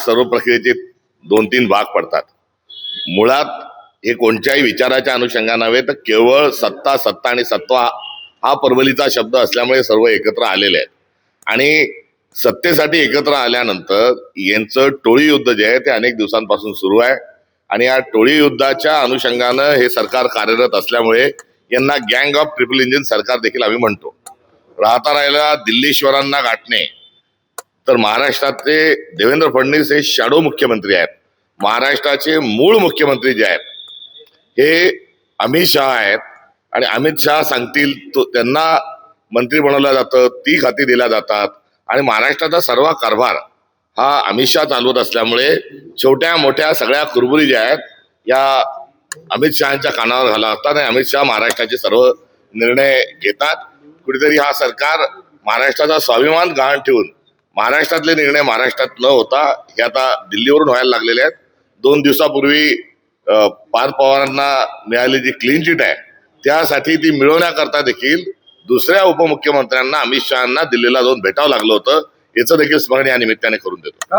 सर्व प्रक्रियेचे दोन तीन भाग पडतात. मुळात हे कोणत्याही विचाराच्या अनुषंगा नव्हे तर केवळ सत्ता सत्ता आणि सत्वा हा परवलीचा शब्द असल्यामुळे सर्व एकत्र आलेले आहेत. आणि सत्तेसाठी एकत्र आल्यानंतर यांचं टोळी युद्ध जे आहे ते अनेक दिवसांपासून सुरू आहे. आणि या टोळी युद्धाच्या अनुषंगानं हे सरकार कार्यरत असल्यामुळे यांना गँग ऑफ ट्रिपल इंजिन सरकार देखील आम्ही म्हणतो. राहता राहिला दिल्लीश्वरांना गाठणे तर महाराष्ट्रातले देवेंद्र फडणवीस हे शॅडो मुख्यमंत्री आहेत. महाराष्ट्राचे मूळ मुख्यमंत्री जे आहेत हे अमित शहा आहेत. आणि अमित शहा सांगतील तो त्यांना मंत्री बनवलं जातं ती खाती दिल्या जातात. आणि महाराष्ट्राचा सर्व कारभार हा अमित शहा चालवत असल्यामुळे छोट्या मोठ्या सगळ्या कुरबुरी ज्या आहेत या अमित शहाच्या कानावर घाला असतात आणि अमित शहा महाराष्ट्राचे सर्व निर्णय घेतात. कुठेतरी हा सरकार महाराष्ट्राचा स्वाभिमान गहाण ठेवून महाराष्ट्रातले निर्णय महाराष्ट्रात न होता हे आता दिल्लीवरून व्हायला लागलेले आहेत. दोन दिवसापूर्वी पार्थ पवारांना मिळाली जी क्लीन चिट आहे त्यासाठी ती मिळवण्याकरता देखील दुसऱ्या उपमुख्यमंत्र्यांना अमित शहाना दिल्लीला जाऊन भेटावं लागलं होतं. याचं देखील स्मरण या निमित्ताने करून देतो.